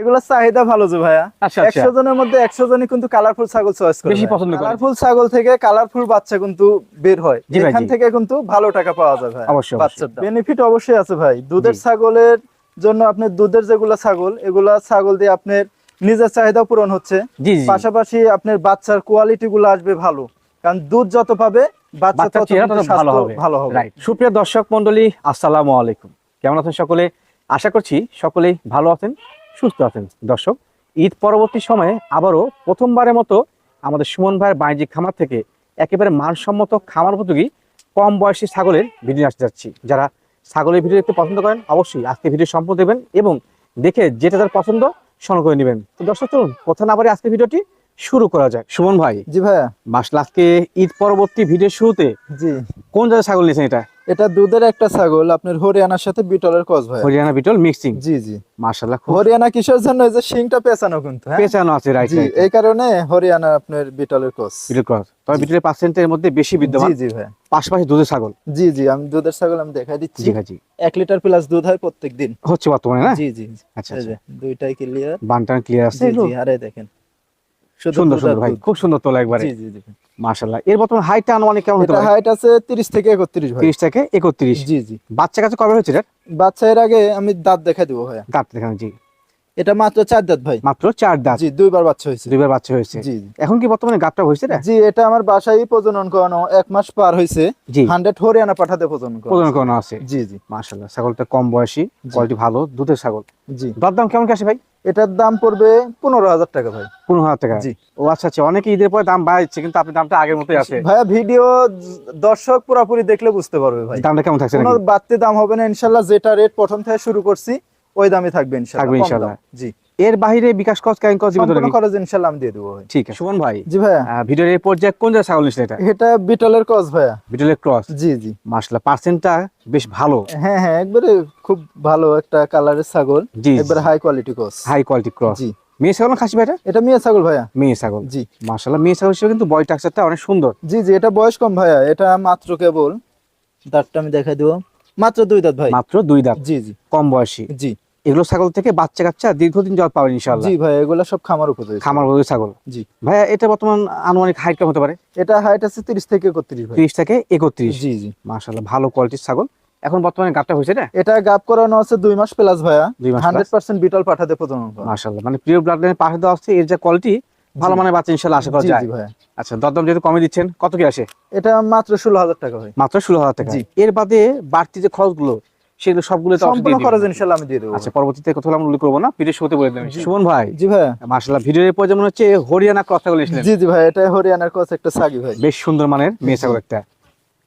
এগুলোর চাহিদা ভালো যে ভাইয়া। আচ্ছা, আচ্ছা। একশো জনের মধ্যে একশো জনই কিন্তু কালারফুল ছাগল চয়েস করে বেশি পছন্দ করে। কালারফুল ছাগল থেকে কালারফুল বাচ্চা কিন্তু বের হয়। এখান থেকে কিন্তু ভালো টাকা পাওয়া যায় ভাই বাচ্চার বেনিফিট অবশ্যই আছে ভাই। দুধের ছাগলের জন্য আপনার দুধের যেগুলো ছাগল এগুলা ছাগল দিয়ে আপনার নিজের চাহিদা পূরণ হচ্ছে। পাশাপাশি আপনার বাচ্চার কোয়ালিটি গুলো আসবে ভালো। কারণ দুধ যত পাবে বাচ্চা তত ভালো হবে। ভালো হবে। সুপ্রিয় দর্শক মন্ডলী আসসালামু আলাইকুম। কেমন আছেন সকলে? আশা করছি সকলেই ভালো আছেন। সুস্থ আছেন। দর্শক ঈদ পরবর্তী সময়ে আবারও প্রথমবারের মতো আমাদের সুমন ভাইয়ের বাণিজ্যিক খামার থেকে একেবারে মানসম্মত খামার উপযোগী কম বয়সী ছাগলের ভিডিও আসতে যাচ্ছি। যারা ছাগলের ভিডিও দেখতে পছন্দ করেন অবশ্যই আজকে ভিডিও সম্পূর্ণ দেবেন এবং দেখে যেটা তার পছন্দ সংগ্রহ করে নেবেন। তো দর্শক চলুন কথা না বারে আজকে ভিডিওটি শুরু করা যাক। সুমন ভাই জি ভাইয়া। মাসলা আজকে ঈদ পরবর্তী ভিডিও শুরুতে জি। কোন জায়গায় ছাগল নিয়েছেন এটা? এটা দুধের একটা ছাগল আপনার হরিয়ানার সাথে বিটলের কস ভাই। হরিয়ানা বিটল মিক্সিং জি জি। মাশাআল্লাহ হরিয়ানা কিসের জন্য? এই যে শিংটা পেছানো কিন্তু হ্যাঁ? পেছানো আছে রাইট জি এই কারণে হরিয়ানা আপনার বিটলের কস বিটল ক্রস তবে বিটলের পার্সেন্টের মধ্যে বেশি বিদ্যমান। জি জি ভাই। পাশাপাশি দুধের ছাগল। জি জি আমি দুধের ছাগল আমি দেখাই দিচ্ছি। জি জি এক লিটার প্লাস দুধ হয় প্রত্যেকদিন। হচ্ছে বর্তমানে না? জি জি। আচ্ছা আচ্ছা। দুইটাই ক্লিয়ার বানটান ক্লিয়ার আছে জি জি আরে দেখেন। সুন্দর দুধ সুন্দর ভাই খুব সুন্দর তোলা একবারে। জি জি জি। মাশাআল্লাহ। এর বর্তমান হাইটটা আনুমানিক কেমন হতে পারে? হাইট আছে 30 থেকে 31 ভাই। 30 থেকে 31 জি জি। বাচ্চা কাছে কবে হয়েছে এটা? বাচ্চা এর আগে আমি দাঁত দেখা দিব ভাই দাঁত দেখানো জি। এটা মাত্র চার দাঁত ভাই। মাত্র চার দাঁত। জি দুইবার বাচ্চা হয়েছে। দুইবার বাচ্চা হয়েছে। জি এখন কি বর্তমানে গাবটা হয়েছে জি এটা আমার বাসায় প্রজনন করানো এক মাস পার হয়েছে। জি। হরিয়ানা পাঠাতে প্রজনন করানো প্রদান করানো আছে। জি জি। মাশাআল্লাহ ছাগলটা কম বয়সী কোয়ালিটি ভালো দুধের ছাগল। জি। দরদাম কেমন কি আসে ভাই? এটার দাম পড়বে পনেরো হাজার টাকা ভাই। পনেরো হাজার টাকা? জি। ও আচ্ছা আচ্ছা অনেকে ঈদের পরে দাম বাড়াচ্ছে কিন্তু আপনি দামটা আগের মতোই আছে। ভাইয়া ভিডিও দর্শক পুরোপুরি দেখলে বুঝতে পারবে ভাই। দামটা কেমন থাকছে কোনো বাড়তি দাম হবে না ইনশাল্লাহ যেটা রেট প্রথম থেকে শুরু করছি ওই দামে থাকবে ইনশাল্লাহ থাকবে ইনশাল্লাহ। জি। এর বাইরে বিকাশ কস ক্যাং কস নাকি? খরচ ইনশাল্লাহ আমি দিয়ে দেবো ঠিক আছে। সুমন ভাই জি আহ, ভিডিওর এই পর্যায়ে কোন জায়গায় ছাগল নিয়েছেন এটা? এটা বিটলের কস ভাইয়া ভিডিওর ক্রস? জি জি। মাসলা পার্সেন্টটা বেশ ভালো। হ্যাঁ হ্যাঁ একবারে খুব ভালো একটা কালারের ছাগল। জি একবারে high quality cross high quality cross. জি। মেয়ে ছাগল খাসি ভাইটা? এটা মেয়ে ছাগল ভাইয়া। মেয়ে ছাগল। জি। মাশাআল্লাহ মেয়ে ছাগল হিসেবে কিন্তু বয় টাক্সারটা অনেক সুন্দর। জি জি এটা বয়স কম ভাইয়া। এটা মাত্র কেবল দাঁতটা আমি দেখাই দেবো। মাত্র দুই দাঁত ভাই। মাত্র দুই দাঁত। জি জি। কম বয়সী। জি। এগুলো ছাগল থেকে বাচ্চা কাচ্চা দীর্ঘদিন জল পাবেন জি ভাই এগুলা সব খামার উপযোগী। খামার ছাগল। জি। ভাইয়া এটা বর্তমান আনুমানিক হাইট কেমন হতে পারে? এটা হাইট আছে তিরিশ থেকে ভাই। থেকে একত্রিশ। জি জি। মাশাআল্লাহ ভালো কোয়ালিটির ছাগল। এখন বর্তমানে গাবটা হয়েছে না এটা গাপ করানো আছে দুই মাস প্লাস ভাইয়া। দুই মাস হান্ড্রেড পার্সেন্ট বিটল পাঠাতে প্রজনন করা। মাশাআল্লাহ মানে প্রিয় ব্লাড লাইনের পাশে দেওয়া আছে এর যে কোয়ালিটি ভালো মানে বাচ্চা ইনশাআল্লাহ আশা করা যায়। ভাইয়া। আচ্ছা দরদাম যেহেতু কমে দিচ্ছেন কত কি আসে? এটা মাত্র ষোলো হাজার টাকা মাত্র ষোলো হাজার টাকা। জি। এর বাদে বাড়তি যে খরচগুলো সেগুলো সবগুলো তো সম্পূর্ণ খরচ আমি দিয়ে দেবো। আচ্ছা পরবর্তীতে কথা বলে আমরা উল্লেখ করব না। পিঠে শুতে বলে দেবেন। জি। সুমন ভাই জি ভাই। মাশাআল্লাহ ভিডিওর পর যেমন হচ্ছে হরিয়ানা ক্রস ছাগল এসেছিলেন জি জি ভাই এটা হরিয়ানার কথা একটা সাগি ভাই। বেশ সুন্দর মানের মেয়ে ছাগল একটা।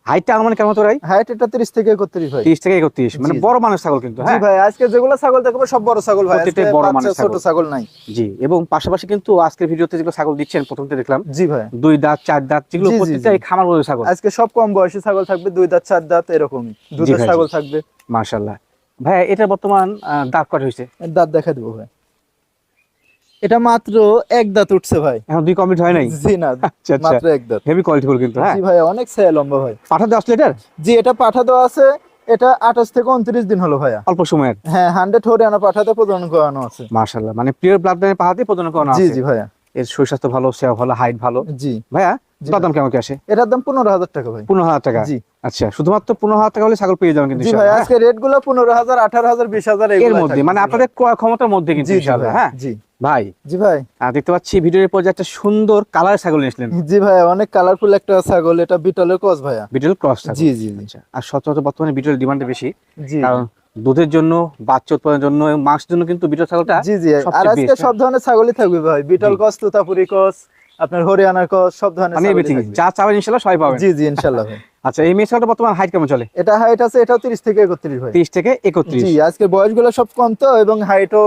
হাইটটা আনুমানিক কেমন হতো ভাই? হাইট এটা তিরিশ থেকে একত্রিশ ভাই। তিরিশ থেকে একত্রিশ। মানে। বড় মানের ছাগল কিন্তু হ্যাঁ? ভাই আজকে যেগুলো ছাগল দেখব সব বড় ছাগল ভাই। আজকে বড় বাচ্চা ছোট ছাগল। ছাগল নাই। জি এবং পাশাপাশি কিন্তু আজকের ভিডিওতে যেগুলো ছাগল দিচ্ছেন দেখলাম। জি ভাই। দুই দাঁত চার দাঁত যেগুলো প্রত্যেকটা এই খামার ছাগল। আজকে সব কম বয়সী ছাগল থাকবে দুই দাঁত চার দাঁত এরকমই। দুধের ছাগল থাকবে। মাশাআল্লাহ। ভাই এটা বর্তমান দাঁত কট হয়েছে? দাঁত দেখা দেবো ভাই। এটা মাত্র এক দাঁত উঠছে ভাই। এখন দুই কমপ্লিট হয় নাই? জি না আচ্ছা আচ্ছা। মাত্র এক দাঁত। হেভি কোয়ালিটি বল কিন্তু হ্যাঁ? জি ভাই অনেক ছায়া লম্বা ভাই। পাঠা দশ লিটার জি এটা পাঠা দেওয়া আছে। এটা আঠাশ থেকে উনত্রিশ দিন হলো ভাইয়া। অল্প সময়ের? হ্যাঁ হান্ড্রেড হরিয়ানা পাঠাতে প্রজনন করানো আছে। মাশাআল্লাহ মানে পিওর ব্লাড লাইনের দিয়ে প্রদান করানো জি আছে? জি ভাইয়া। এর সুস্বাস্থ্য ভালো সেবা ভালো হাইট ভালো। জি। ভাইয়া দাম কেমন কি আসে? এটার দাম পনেরো হাজার টাকা ভাই। পনেরো হাজার টাকা? জি। আচ্ছা শুধুমাত্র পনেরো হাজার টাকা হলে ছাগল পেয়ে যাবেন কিন্তু ভাই হ্যাঁ? আজকে রেটগুলো পনেরো হাজার আঠারো হাজার বিশ হাজার এর মধ্যে মানে আপনাদের ক্রয় ক্ষমতার মধ্যে কিন্তু হ্যাঁ? জি। ভাই জি ভাই। দেখতে পাচ্ছি ভিডিওর পর একটা সুন্দর কালার ছাগল নিয়েছিলেন জি ভাই অনেক কালারফুল একটা ছাগল এটা বিটলের কস ভাইয়া। বিটল ক্রস জি জি আচ্ছা আর সচরাচর বর্তমানে বিটল ডিমান্ড বেশি জি। কারণ দুধের জন্য বাচ্চা উৎপাদনের জন্য এবং মাংসের জন্য কিন্তু বিটল ছাগলটা জি জি। আর আজকে সব ধরনের ছাগলই থাকবে ভাই। বিটল। কস তুতাপুরি কস আপনার হরিয়ানার কস সব ধরনের ছাগলই এভরিথিং। যা চাবেন ইনশাআল্লাহ সবাই পাবেন। জি জি ইনশাল্লাহ ভাই। আচ্ছা এই মেয়ে ছাগলটা বর্তমান হাইট কেমন চলে? এটা হাইট আছে এটাও তিরিশ থেকে একত্রিশ ভাই। তিরিশ থেকে একত্রিশ। জি আজকে বয়সগুলো সব কম তো এবং হাইটও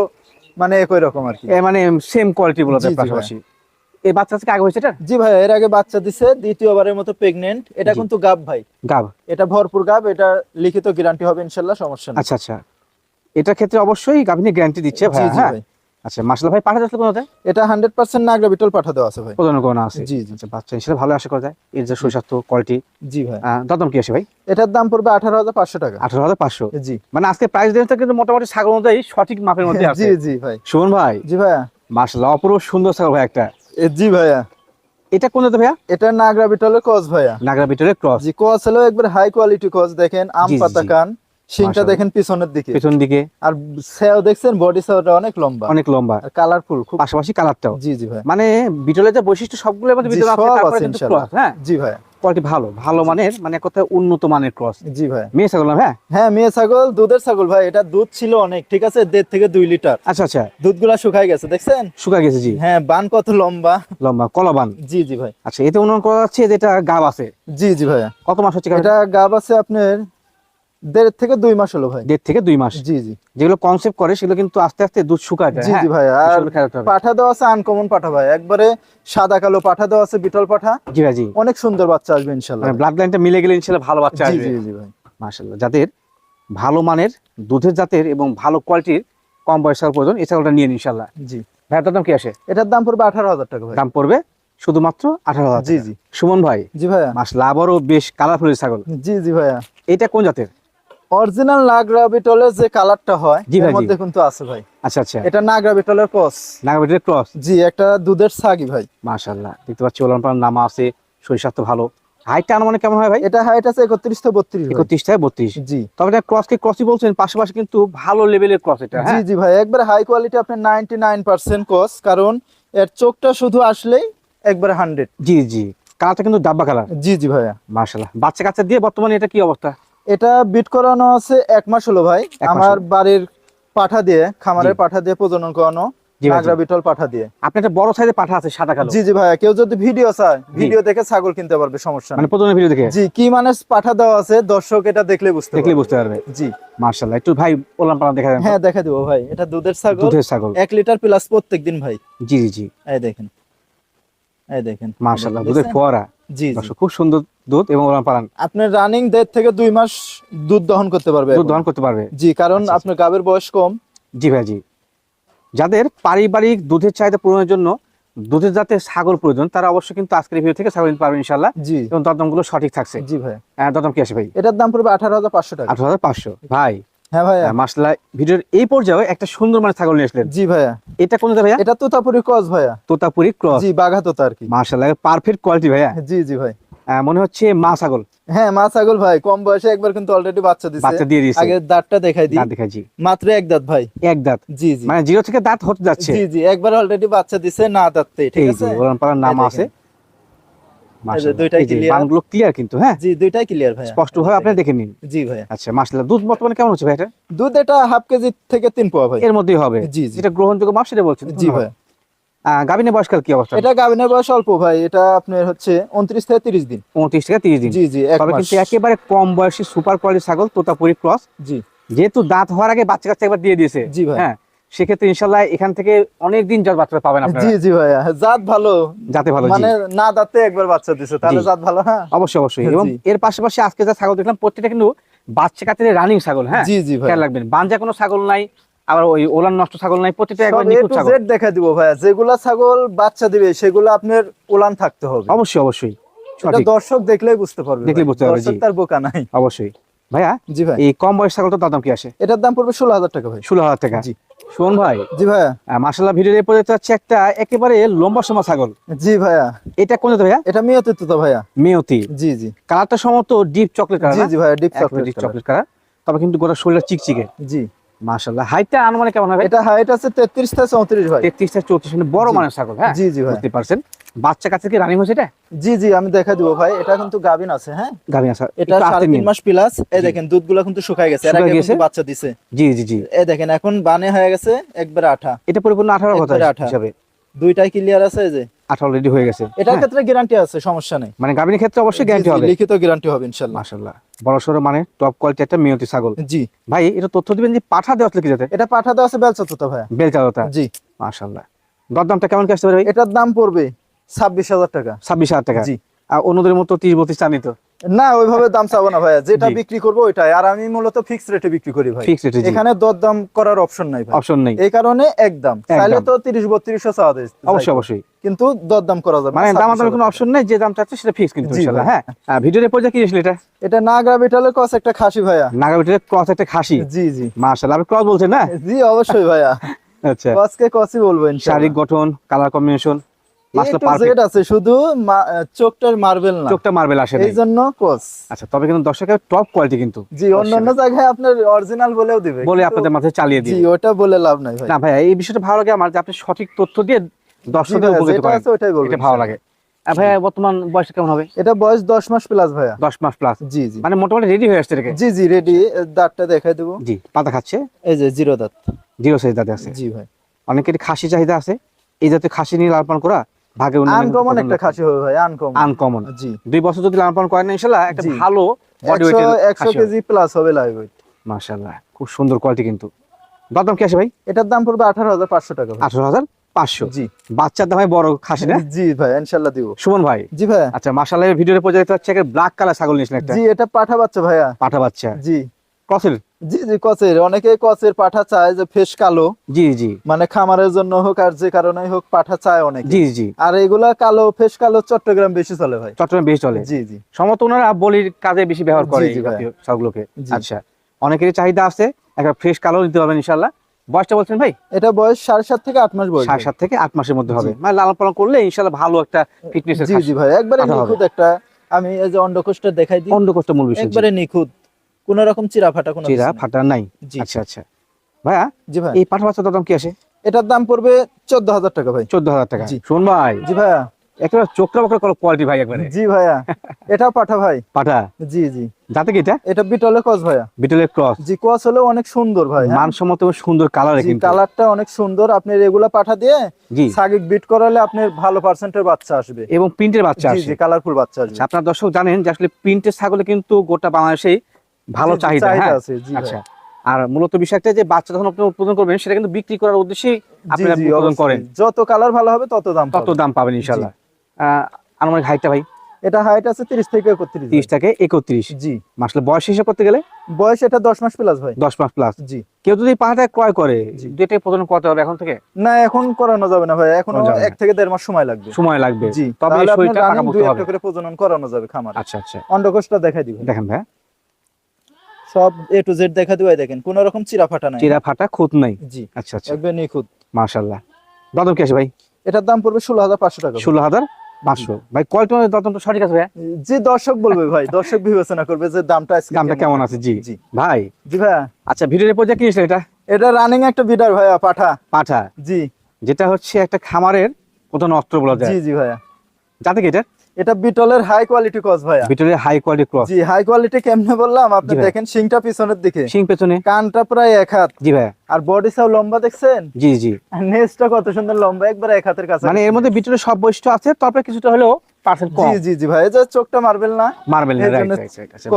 মানে একই রকম আর কি। এ মানে সেম কোয়ালিটি বলা যায় পাশাপাশি। এই বাচ্চা থেকে আগে হয়েছে এটা জি ভাই এর আগে বাচ্চা দিছে দ্বিতীয়বারের মতো প্রেগনেন্ট এটা কিন্তু গাব ভাই। গাব? এটা ভরপুর গাব এটা লিখিত গ্যারান্টি হবে ইনশাল্লাহ সমস্যা নেই। আচ্ছা আচ্ছা। এটার ক্ষেত্রে অবশ্যই গাভিনী গ্যারান্টি দিচ্ছে জি ভাই জি হ্যাঁ? ভাই। আচ্ছা মাসাল্লাহ ভাই পাঠা যাচ্ছে কোনোতে এটা হান্ড্রেড পার্সেন্ট নাগরা বিটল পাঠা দেওয়া আছে ভাই। প্রধান কোনো আছে। জি জি। আচ্ছা বাচ্চা হিসেবে ভালো আশা করা যায়। এর যে সুস্বাস্থ্য কোয়ালিটি জি ভাই। দাম কি আসে ভাই? এটার দাম পড়বে আঠারো হাজার পাঁচশো টাকা। আঠারো হাজার পাঁচশো? জি। মানে আজকে প্রাইস রেঞ্জটা কিন্তু মোটামুটি ছাগল অনুযায়ী সঠিক মাপের মধ্যে আছে। জি জি ভাই। সুমন ভাই জি ভাইয়া। মাসাল্লাহ অপরূপ সুন্দর ছাগল ভাই একটা। জি ভাইয়া। এটা কোন ভাইয়া? এটা নাগরা বিটলের কস ভাইয়া। নাগরা বিটলের ক্রস জি কস হলো একবার হাই কোয়ালিটি কস দেখেন আম পাতা কান। শিংটা দেখেন পিছনের দিকে। পেছন দিকে। আর সেও দেখছেন বডি সেওটা অনেক লম্বা। অনেক লম্বা। কালারফুল খুব পাশাপাশি কালারটাও জি জি ভাই। মানে বিটলের যে বৈশিষ্ট্য বিটল আছে তারপরে কিন্তু ক্রস হ্যাঁ? জি ভাই। কোয়ালিটি ভালো ভালো মানের মানে কথা উন্নত মানের ক্রস জি ভাই। মেয়ে ছাগল হ্যাঁ? হ্যাঁ মেয়ে ছাগল দুধের ছাগল ভাই এটা দুধ ছিল অনেক ঠিক আছে? দেড় থেকে দুই লিটার। আচ্ছা আচ্ছা। দুধগুলা শুকাই গেছে দেখছেন? শুকা গেছে জি। হ্যাঁ বান কত লম্বা। লম্বা কলাবান। জি জি ভাই। আচ্ছা এতে অনুমান করা যাচ্ছে যে এটা গাব আছে? জি জি ভাইয়া কত মাস হচ্ছে? এটা গাব আছে আপনার দেড় থেকে দুই মাস হলো ভাই। দেড় থেকে দুই মাস। জি জি। যেগুলো কনসেপ্ট করে সেগুলো কিন্তু আস্তে আস্তে দুধ শুকায় যায়। জি হ্যাঁ? জি ভাই আর। পাঠা দেওয়া আছে আনকমন পাঠা ভাই। একবারে সাদা কালো পাঠা দেওয়া আছে বিটল পাঠা। জি ভাই জি। অনেক সুন্দর বাচ্চা আসবে মানে ব্লাড লাইনটা মিলে গেলে ইনশাল্লাহ ভালো বাচ্চা আসবে। জি জি ভাই। মাশাআল্লাহ। যাদের ভালো মানের দুধের জাতের এবং ভালো কোয়ালিটির কম বয়সের প্রয়োজন ছাগলটা নিয়ে ইনশাল্লাহ। জি। ভাই দাম কি আসে? এটার দাম পড়বে আঠারো হাজার টাকা ভাই। দাম পড়বে শুধুমাত্র আঠারো হাজার জি জি। সুমন ভাই জি ভাইয়া। মাসলা আবারও বেশ কালারফুল ছাগল। জি জি ভাইয়া। এটা কোন জাতের? অরিজিনাল নাগরা বিটলের যে কালারটা হয় জি ভাই, এর জি। মধ্যে কিন্তু আছে ভাই। আচ্ছা আচ্ছা। এটা নাগরা বিটলের কস নাগাবেটের ক্রস? জি একটা দুধের সাগি ভাই। মাশাআল্লাহ দেখতে পাচ্ছি ওলান পালান নামা আছে শরীর স্বাস্থ্য ভালো। হাইটটা আনুমানিক কেমন হয় ভাই? এটা হাইট আছে একত্রিশ থেকে বত্রিশ ভাই। একত্রিশ থেকে বত্রিশ। জি। তবে এটা ক্রসকে ক্রসই বলছেন? পাশাপাশি কিন্তু ভালো লেভেলের ক্রস এটা জি হ্যাঁ? জি ভাই একবারে হাই কোয়ালিটি আপনার নাইন পার্সেন্ট কস কারণ এর চোখটা শুধু আসলেই একবারে হান্ড্রেড জি জি। কালারটা কিন্তু ডাব্বা কালার। জি জি ভাইয়া। মাশাআল্লাহ। বাচ্চা কাচ্চা দিয়ে বর্তমানে এটা কি অবস্থা? এটা বিট করানো আছে এক মাস হলো ভাই। আমার বাড়ির পাঠা দিয়ে খামারের পাঠা দিয়ে প্রজনন করানো নাগরা বিটল পাঠা দিয়ে। আপনি একটা বড় সাইজের পাঠা আছে সাদা কালো। জি জি ভাইয়া কেউ যদি ভিডিও চায় ভিডিও দেখে ছাগল কিনতে পারবে সমস্যা মানে প্রথমে ভিডিও দেখে? জি কি মানে পাঠা দেওয়া আছে দর্শক এটা দেখলে বুঝতে দেখলে বুঝতে পারবে। জি। একটু ভাই দেখা দেন হ্যাঁ দেখা দিব ভাই এটা দুধের ছাগল। দুধের ছাগল। এক লিটার প্লাস প্রত্যেক দিন ভাই। জি জি জি। এই দেখেন। এই দেখেন? দুধের ফোয়ারা। জি খুব সুন্দর দুধ এবং ওলান পালান আপনার রানিং দেড় থেকে দুই মাস দুধ দহন করতে পারবে দুধ দহন করতে পারবে। জি কারণ আচ্ছা, আপনার গাবের বয়স কম। জি ভাই জি। যাদের পারিবারিক দুধের চাহিদা পূরণের জন্য দুধের যাতে ছাগল প্রয়োজন তারা অবশ্যই কিন্তু আজকের ভিডিও থেকে ছাগল নিতে পারবে ইনশাল্লাহ জি। এবং দরদামগুলো সঠিক থাকছে। জি ভাই হ্যাঁ, দরদাম কি আসে ভাই? এটার দাম পড়বে আঠারো হাজার পাঁচশো টাকা। আঠারো হাজার পাঁচশো। ভাই হ্যাঁ ভাইয়া। মাসলা ভিডিওর এই পর্যায়ে একটা সুন্দর মানে ছাগল নিয়ে আসলেন। জি ভাইয়া। এটা কোন ভাইয়া? এটা তোতাপুরি কস ভাইয়া। তোতাপুরি ক্রস। জি বাঘা তোতা আর কি। মার্শাল্লাহ পারফেক্ট কোয়ালিটি ভাইয়া। জি জি ভাই। মনে হচ্ছে মা ছাগল। হ্যাঁ মা ছাগল ভাই কম বয়সে একবার কিন্তু অলরেডি বাচ্চা দিছে। বাচ্চা দিয়ে দিয়েছে আগে দাঁতটা দেখাই দিই। দাঁত মাত্র এক দাঁত ভাই। এক দাঁত। জি জি। মানে জিরো থেকে দাঁত হতে যাচ্ছে। জি জি একবার অলরেডি বাচ্চা দিছে না দাঁততে ঠিক আছে? পালার নাম আছে। দুইটাই clear। বানগুলো ক্লিয়ার কিন্তু হ্যাঁ? জি দুইটাই ক্লিয়ার ভাই স্পষ্ট ভাবে আপনি দেখে নিন। জি ভাইয়া। আচ্ছা মাসলা দুধ বর্তমানে কেমন হচ্ছে ভাই এটা? দুধ এটা হাফ কেজি থেকে তিন পোয়া ভাই। এর মধ্যেই হবে। জি, জি। গ্রহণযোগ্য মাপ সেটা বলছেন? জি ভাই গাবিনে বয়সকাল কি অবস্থা? এটা বয়স অল্প ভাই। এটা আপনার হচ্ছে উনত্রিশ থেকে তিরিশ দিন। থেকে দিন। জি জি তবে কিন্তু একেবারে কম বয়সী সুপার কোয়ালিটি ছাগল তোতাপুরি ক্রস। জি। যেহেতু দাঁত হওয়ার আগে বাচ্চা কাচ্চা একবার দিয়ে দিয়েছে। জি ভাই। হ্যাঁ সেক্ষেত্রে ইনশাল্লাহ এখান থেকে অনেক দিন যার বাচ্চা পাবেন জি জি ভাইয়া। জাত ভালো। যাতে ভালো মানে না দাঁতে একবার বাচ্চা দিছে তাহলে জাত ভালো হ্যাঁ? অবশ্যই অবশ্যই। এবং এর পাশাপাশি আজকে যা ছাগল দেখলাম প্রত্যেকটা কিন্তু বাচ্চা রানিং ছাগল হ্যাঁ? জি জি ভাই খেয়াল বাঞ্জা কোনো ছাগল নাই আবার ওই ওলান নষ্ট ছাগল নাই প্রত্যেকটা একবার নিখুঁত ছাগল। দেখা দিব ভাইয়া। যেগুলা ছাগল বাচ্চা দিবে সেগুলো আপনার উলান থাকতে হবে। অবশ্যই অবশ্যই। দর্শক দেখলেই বুঝতে পারবে দেখলেই বুঝতে পারবে, তার বোকা নাই। অবশ্যই। ভাইয়া জি ভাই। এই কম বয়স ছাগলটা দাম কি আসে? এটার দাম পড়বে ষোলো হাজার টাকা ভাই। ষোলো হাজার টাকা। জি। শোন ভাই জি ভাইয়া। মাসাল্লাহ ভিডিওর এরপরে একটা একেবারে লম্বা ছাগল। জি ভাইয়া। এটা কোন ভাইয়া? এটা মিয়তে তো ভাইয়া। মেয়তি। জি জি। কালারটা সম্ভবত ডিপ চকলেট কালার জি জি ভাইয়া deep chocolate chocolate chocolate colour তবে কিন্তু গোটা শরীরটা চিকচিকে। জি। মাশাআল্লাহ। হাইটটা আনুমানিক কেমন হবে? এটা হাইট আছে তেত্রিশ থেকে চৌত্রিশ ভাই। তেত্রিশ থেকে চৌত্রিশ মানে বড়। মানের ছাগল হ্যাঁ? জি জি ভাই বুঝতে পারছেন? বাচ্চা কাছে কি রানিং হয়েছে এটা? জি জি আমি দেখা দিব ভাই। এটা কিন্তু গাবিন আছে হ্যাঁ? গাভী আসা এটা সাড়ে তিন মাস প্লাস এই দেখেন দুধগুলো কিন্তু শুকায় গেছে। এর আগে কিন্তু বাচ্চা দিছে। জি জি জি। এই দেখেন এখন বানে হয়ে গেছে একবার আঠা। এটা পরিপূর্ণ আঠারো কথা হিসাবে। দুইটাই ক্লিয়ার আছে এই যে? আঠারো রেডি হয়ে গেছে। এটার হ্যাঁ, ক্ষেত্রে গ্যারান্টি আছে সমস্যা নেই। মানে গাভীর ক্ষেত্রে অবশ্যই গ্যারান্টি হবে। লিখিত গ্যারান্টি হবে ইনশাআল্লাহ। মাশাল্লাহ বড় সড়ো মানে টপ কোয়ালিটি একটা মেয়তি ছাগল। জি। ভাই এটা তথ্য দিবেন যে পাঠা দেওয়া কি যাতে? এটা পাঠা দেওয়া আছে বেলচা তোতা ভাইয়া বেল চালতা জি। মাশাল্লাহ দরদামটা কেমন কি আসতে পারে ভাই? এটার দাম পড়বে ছাব্বিশ হাজার টাকা। ছাব্বিশ হাজার টাকা? জি। আর অন্যদের মতো তিরিশ বত্রিশ চানি তো? না ওইভাবে দাম চাবো না ভাইয়া। যেটা বিক্রি করব ওইটাই। আর আমি মূলত ফিক্স রেটে বিক্রি করি ভাই। এখানে দরদাম করার অপশন নাই অপশন নেই। এই কারণে একদম একদম। চাইলে তো তিরিশ বত্রিশশো চাওয়া যায়। অবশ্যই অবশ্যই। কিন্তু দরদাম করা যাবে মানে দাম দামের কোনো অপশন নেই যে দাম চাচ্ছে সেটা ফিক্স কিন্তু ইনশাআল্লাহ হ্যাঁ। ভিডিওর পর্যায়ে কি এটা? এটা নাগরা বিটালের কস একটা খাসি ভাইয়া। ক্রস একটা খাসি? জি জি। মাশাআল্লাহ আপনি ক্রস বলছেন না? জি অবশ্যই ভাইয়া। আচ্ছা। কসকে কসই বলব শারীরিক গঠন কালার কম্বিনেশন মাছটা আছে শুধু চোখটার মার্বেল না। চোখটা মার্বেল আসে এই জন্য কস আচ্ছা তবে কিন্তু দর্শকের টপ কোয়ালিটি কিন্তু জি অন্য অন্য জায়গায় আপনার অরিজিনাল বলেও দিবে বলে আপনাদের মাথায় চালিয়ে জি ওটা বলে লাভ নাই ভাই। না ভাই এই বিষয়টা ভালো লাগে আমার যে আপনি সঠিক তথ্য দিয়ে দর্শকদের উপকৃত করেন। ওটাই বলব এটা ভালো লাগে। ভাইয়া বর্তমান বয়স কেমন হবে? এটা বয়স দশ মাস প্লাস ভাইয়া। দশ মাস প্লাস জি জি। মানে মোটামুটি রেডি হয়ে আসছে জি জি রেডি দাঁতটা দেখাই দেবো। জি পাতা খাচ্ছে? এই যে জিরো দাঁত। জিরো সাইজ দাঁতে আছে। জি ভাই। অনেকের খাসি চাহিদা আছে। এই জাতীয় খাসি নিয়ে লালন পালন করা ভাগে আনকমন একটা খাসি হবে ভাই আনকমন আনকমন জি। দুই বছর যদি লালন পালন করেন ইনশাল্লাহ একটা ভালো বডি ওয়েটের একশো কেজি প্লাস হবে লাইভ ওয়েট মাশাআল্লাহ খুব সুন্দর কোয়ালিটি কিন্তু। দরদাম কি আছে ভাই? এটার দাম পড়বে আঠারো হাজার পাঁচশো টাকা ভাই। আঠারো হাজার পাঁচশো। জি। বাচ্চার দাম বড় খাসি না? জি ভাই ইনশাল্লাহ দিব। সুমন ভাই। জি ভাই। আচ্ছা মাশাআল্লাহ ভিডিওর পর্যায়ে দেখতে পাচ্ছি একটা ব্ল্যাক কালার ছাগল নিয়েছেন একটা। জি এটা পাঠা বাচ্চা ভাইয়া। পাঠা বাচ্চা। জি। কসের জি জি কচের। অনেকে কচের পাঠা চায় যে ফেস কালো। জি জি। মানে খামারের জন্য হোক আর যে কারণে হোক পাঠা চায় অনেকে। জি জি। আর এগুলা কালো ফেস কালো চট্টগ্রাম বেশি চলে ভাই। চট্টগ্রাম বেশ চলে? জি জি। সম্ভবত ওনারা বলির কাজে বেশি ব্যবহার করে জি। আচ্ছা। অনেকেরই চাহিদা আছে একটা ফ্রেশ কালো নিতে পারবেন ইনশাল্লাহ বয়সটা বলছেন ভাই? এটা বয়স সাড়ে সাত থেকে আট মাস বয়স। সাড়ে সাত থেকে আট মাসের মধ্যে হবে। মানে লালন পালন করলে ইনশাল্লাহ ভালো একটা ফিটনেস জি জি ভাই একবারে নিখুঁত একটা আমি এই যে অন্ডকোষটা দেখাই দিই। অন্য মূল বিষয় একবারে নিখুঁত। কোন রকম চিরা ফাটা কোনো চিরা ফাটা নাই? আচ্ছা আচ্ছা। ভাইয়া জি ভাই। এই পাঠা বাচ্চাটার দাম কি আসে এটার দাম পড়বে চোদ্দ হাজার টাকা ভাই। চোদ্দ হাজার টাকা। শুন ভাই। জি ভাইয়া। একেবারে চোখটা বকরা কোয়ালিটি ভাই একবারে। জি ভাইয়া। এটা পাঠা ভাই। পাঠা? জি জি। যাতে কি এটা? এটা বিটলে কস ভাইয়া। বিটলের ক্রস জি কস হলেও অনেক সুন্দর ভাই হ্যাঁ? মানসম্মত সুন্দর কালার কিন্তু। কালারটা অনেক সুন্দর। আপনি রেগুলা পাঠা দিয়ে সাগিক বিট করালে আপনার ভালো পার্সেন্টের বাচ্চা আসবে। এবং প্রিন্টের বাচ্চা আসবে জি জি কালারফুল বাচ্চা আসবে। আপনার দর্শক জানেন যে আসলে প্রিন্টের ছাগলে কিন্তু গোটা বাংলাদেশেই ভালো চাহিদা হ্যাঁ? আছে আচ্ছা। আর মূলত বিষয়টা যে বাচ্চা যখন আপনি উৎপাদন করবেন সেটা কিন্তু বিক্রি করার উদ্দেশ্যে উৎপাদন করেন। যত কালার ভালো হবে তত দাম তত দাম পাবেন ইনশাল্লাহ আহ, আনুমানিক হাইটটা ভাই? এটা হাইট আছে 30 থেকে 31 তিরিশ থেকে একত্রিশ। জি। মাসলে বয়স হিসাব করতে গেলে? বয়স এটা 10 মাস প্লাস ভাই। দশ মাস প্লাস জি। কেউ যদি পাহাড়টা ক্রয় করে। দুইটাই প্রজনন করতে হবে এখন থেকে? না এখন করানো যাবে না ভাই। এখন এক থেকে দেড় মাস সময় লাগবে। সময় লাগবে। জি। তবে শরীরটা হবে। করে প্রজনন করানো যাবে খামার। আচ্ছা আচ্ছা। অন্ডকোষটা দেখাই দিবেন। দেখেন ভাই। সব এ টু জেড দেখা দিবাই দেখেন কোন রকম চিরা ফাটা নাই। চিরা ফাটা খুঁত নাই? জি আচ্ছা আচ্ছা। একবার নিখুঁত। মাশাল্লাহ দাদম কি আছে ভাই? এটার দাম পড়বে ষোলো হাজার পাঁচশো টাকা। ভাই। ষোলো হাজার পাঁচশো। ভাই কোয়ালিটি দাদম তো সঠিক আছে ভাই জি দর্শক বলবে ভাই দর্শক বিবেচনা করবে যে দামটা দামটা কেমন। আছে জি। জি। ভাই জি ভাইয়া। আচ্ছা ভিডিওর পর্যায়ে কিনেছিল এটা? এটা রানিং একটা বিডার ভাইয়া পাঠা। পাঠা? জি। যেটা হচ্ছে একটা খামারের প্রধান অস্ত্র বলা যায়। জি জি ভাইয়া। যাতে কি এটা এটা বিটলের হাই কোয়ালিটি কস ভাইয়া। ভিতরে হাই কোয়ালিটি ক্রস জি হাই কোয়ালিটি কেমনে বললাম? আপনি দেখেন শিংটা পিছনের দিকে। সিং পেছনে। কানটা প্রায় এক হাত। জি ভাই আর বডি সাও লম্বা দেখছেন? জি জি। নেজটা কত সুন্দর লম্বা একবার এক হাতের কাছে মানে এর মধ্যে ভিতরে সব বৈশিষ্ট্য আছে তারপরে কিছুটা হলেও পার্সেন্ট কম। জি জি জি ভাই যে চোখটা মারবেল না। মার্বেল এই রাইট রাইট আচ্ছা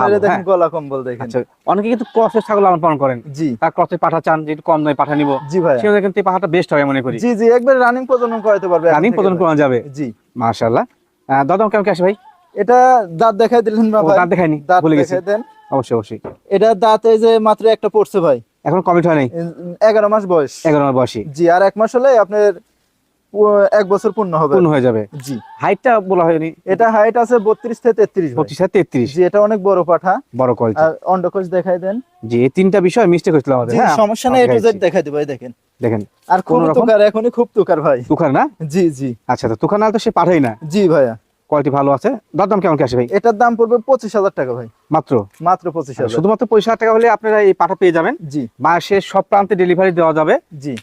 ভালো দেখেন হ্যাঁ। গলা কম্বল দেখেন। আচ্ছা অনেকে কিন্তু ক্রসের ছাগল লালন পালন করেন। জি। তার ক্রসে পাঠা চান যে কম দামে পাঠা নিব। জি ভাই সেখানে কিন্তু পাঠাটা বেস্ট হবে মনে করি। জি জি একবার রানিং প্রজনন করাতে পারবে রানিং ভাই। করা যাবে। জি। মাশাআল্লাহ। দাদম কেমন কি আসে ভাই? এটা দাঁত দেখাই দিলেন ভাই। দাঁত দেখায়নি দাঁত ভুলে গেছি। দেন। অবশ্যই অবশ্যই। এটা দাঁতে যে মাত্র একটা পড়ছে ভাই। এখন কমিট হয় নাই? এগারো মাস বয়স। এগারো মাস বয়সী। জি আর এক মাস হলে আপনার এক বছর পূর্ণ হবে। পূর্ণ হয়ে যাবে। জি। হাইটটা বলা হয়নি। এটা হাইট আছে বত্রিশ থেকে তেত্রিশ পঁচিশ আর তেত্রিশ। জি এটা অনেক বড় পাঠা। বড় কোয়ালিটি আর অন্ডকোষ দেখাই দেন। জি এই তিনটা বিষয় মিস্টেক হয়েছিল আমাদের। হ্যাঁ সমস্যা নেই এটু দেখাই দিবো এই দেখেন। দেখেন আর কোন তুকার এখনই খুব তুকার ভাই। তুকার না? জি জি। আচ্ছা তো তুকার না তো সে পাঠাই না। জি ভাইয়া। কোয়ালিটি ভালো আছে। দরদাম কেমন কি আসে ভাই? এটার দাম পড়বে পঁচিশ হাজার টাকা ভাই। মাত্র? মাত্র পঁচিশ হাজার। শুধুমাত্র পঁচিশ হাজার টাকা হলে আপনারা এই পাঠা পেয়ে যাবেন। জি। মাসের সব প্রান্তে ডেলিভারি দেওয়া যাবে। জি।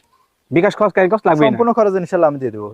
বিকাশ খরচ ক্যারি খরচ লাগবে কোনো সম্পূর্ণ খরচ ইনশাল্লাহ আমি দিয়ে দেবো।